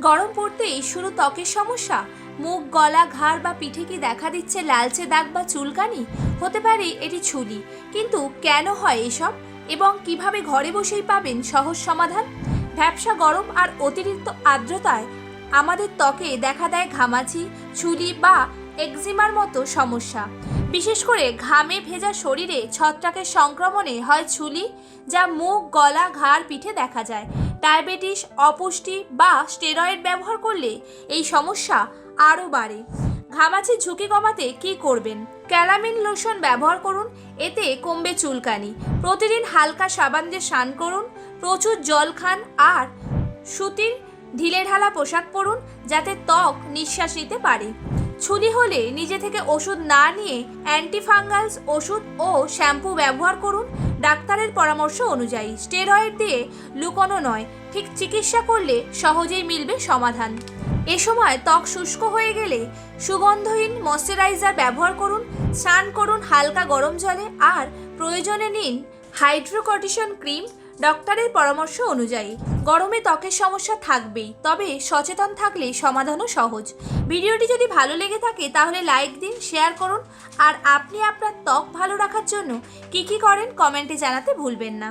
গরম পড়তেই শুরু ত্বকের সমস্যা। মুখ, গলা, ঘাড় বা পিঠে কি দেখা দিচ্ছে লালচে দাগ বা চুলকানি? হতে পারে এটি ছুলি কিন্তু কেন হয় এসব? এবং কীভাবে ঘরে বসেই পাবেন সহজ সমাধান? ভ্যাবসা গরম আর অতিরিক্ত আর্দ্রতায় আমাদের ত্বকে দেখা দেয় ঘামাচি ছুলি বা একজিমার মতো সমস্যা। বিশেষ করে ঘামে ভেজা শরীরে ছত্রাকের সংক্রমণে হয় ছুলি যা মুখ, গলা, ঘাড়, পিঠে দেখা যায়। ডায়াবেটিস, অপুষ্টি বা স্টেরয়েড ব্যবহার করলে এই সমস্যা আরও বাড়ে। ঘামাচির ঝুঁকি কমাতে কি করবেন? ক্যালামিন লোশন ব্যবহার করুন, এতে কমবে চুলকানি। প্রতিদিন হালকা সাবান দিয়ে স্নান করুন, প্রচুর জল খান আর সুতির ঢিলে ঢালা পোশাক পরুন, যাতে ত্বক নিঃশ্বাস নিতে পারে। ছুলি হলে নিজে থেকে ওষুধ না নিয়ে অ্যান্টিফাঙ্গালস ওষুধ ও শ্যাম্পু ব্যবহার করুন ডাক্তারের পরামর্শ অনুযায়ী স্টেরয়েড দিয়ে লুকোনো নয়, ঠিক চিকিৎসা করলে সহজেই মিলবে সমাধান। এ সময় ত্বক শুষ্ক হয়ে গেলে সুগন্ধহীন ময়শ্চারাইজার ব্যবহার করুন, স্নান করুন হালকা গরম জলে, আর প্রয়োজনে নিন হাইড্রোকটিশন ক্রিম ডক্টরের পরামর্শ অনুযায়ী, গরমে ত্বকের সমস্যা থাকবেই, তবে সচেতন থাকলে সমাধানও সহজ। ভিডিওটি যদি ভালো লেগে থাকে, তাহলে লাইক দিন, শেয়ার করুন, আর আপনি আপনার ত্বক ভালো রাখার জন্য কি কি করেন, কমেন্টে জানাতে ভুলবেন না।